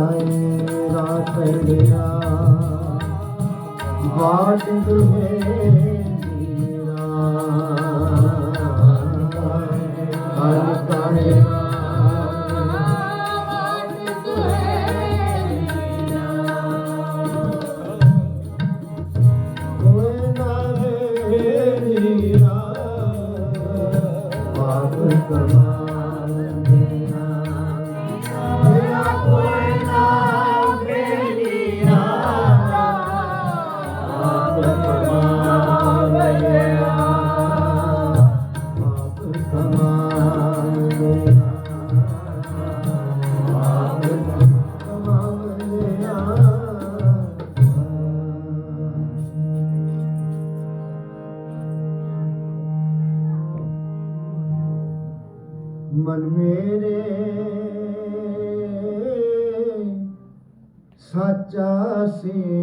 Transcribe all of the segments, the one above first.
ਜਾਏ ਰਾਤੜਿਆ ਬਾਟ ਦੁਹੇ see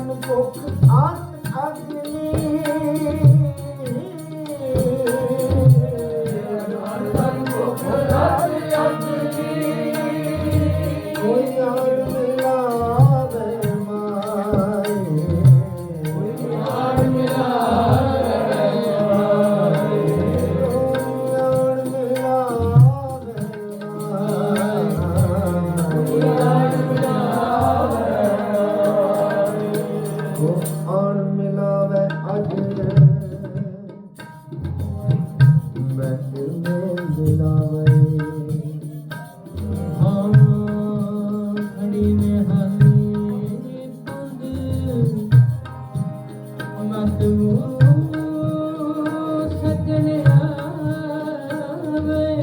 ਅਗਨ ਕੋਖ ਆਤ ਅਗਨੀ ਅਗਨ ਕੋਖ ਆਤ away.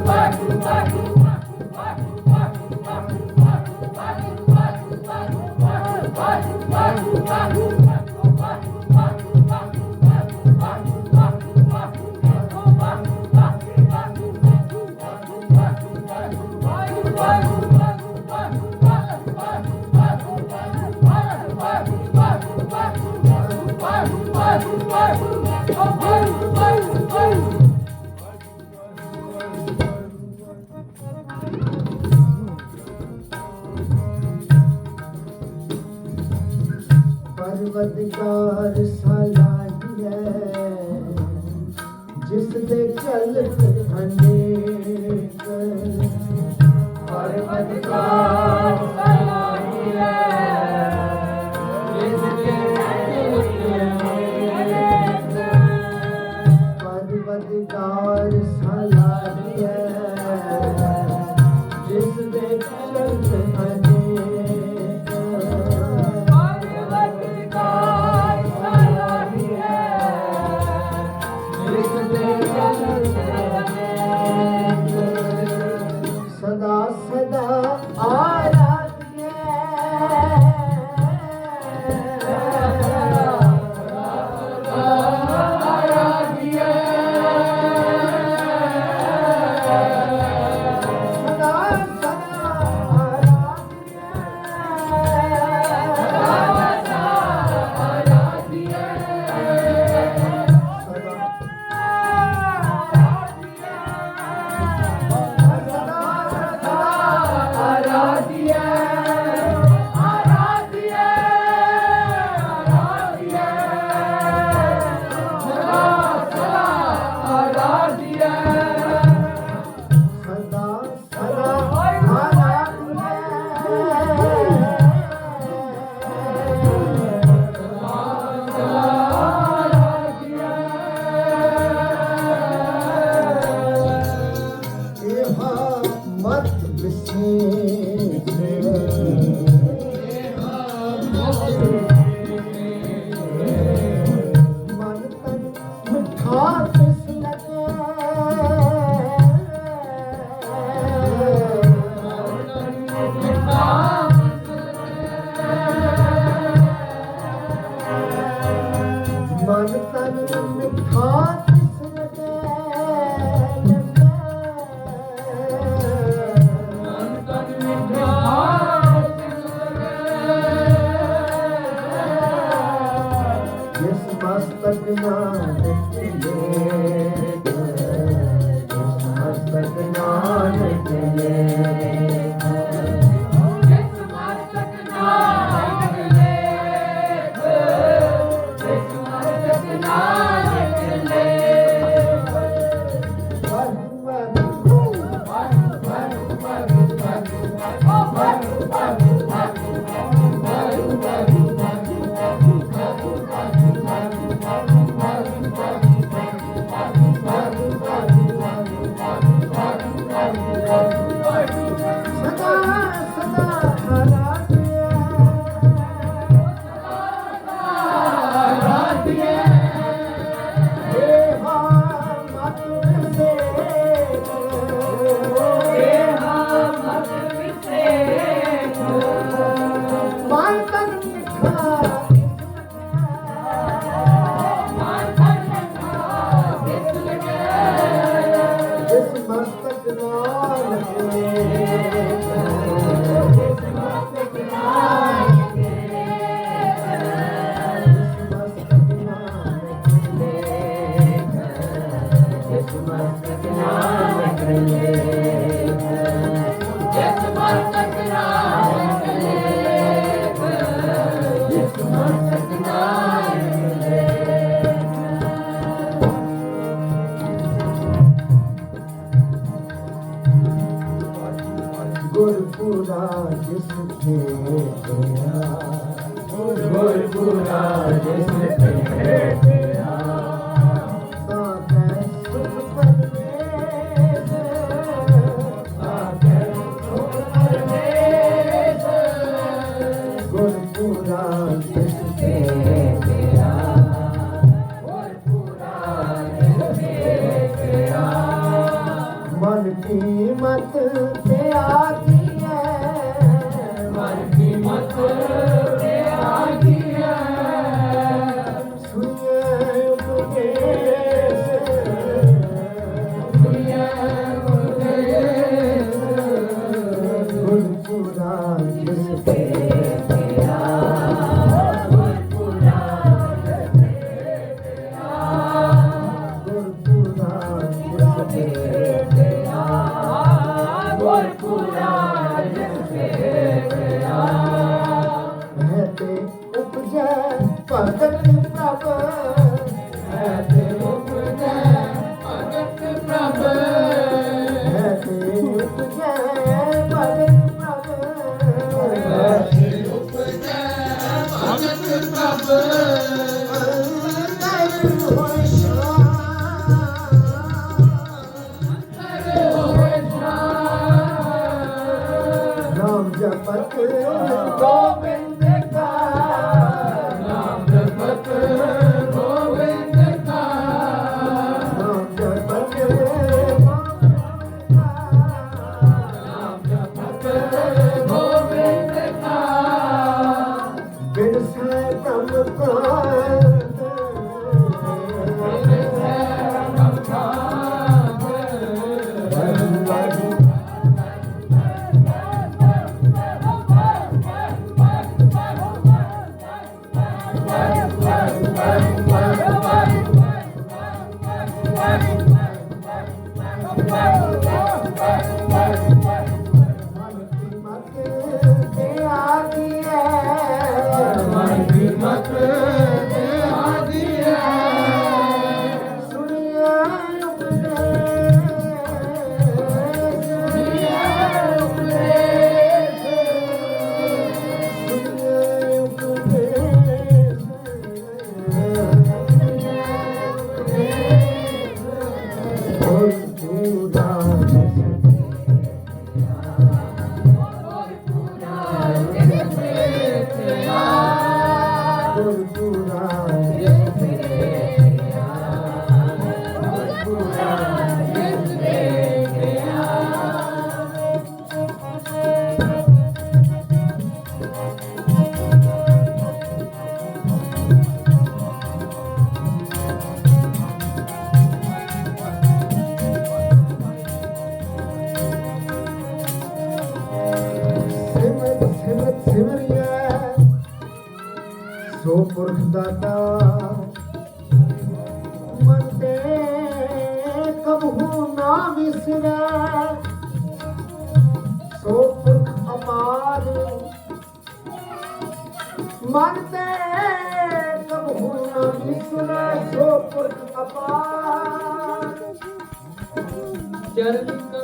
Back, back. Cuba. ਜਿਸ ਦੇ ਅਨੇਕ ਪਰਵਤਕਾਰ ਸਲਾਹੀਏ ਜੋ ਪੁਰਖ ਦਾਤਾ। ਮੰਦੇ ਕਬਹੂ ਨਾ ਵਿਸਰੈ। ਸੋ ਪੁਰਖ ਅਪਾਰ। ਮੰਦੇ ਕਬਹੂ ਨਾ ਵਿਸਰੈ, ਸੋ ਪੁਰਖ ਅਪਾਰ। ਚਰਨ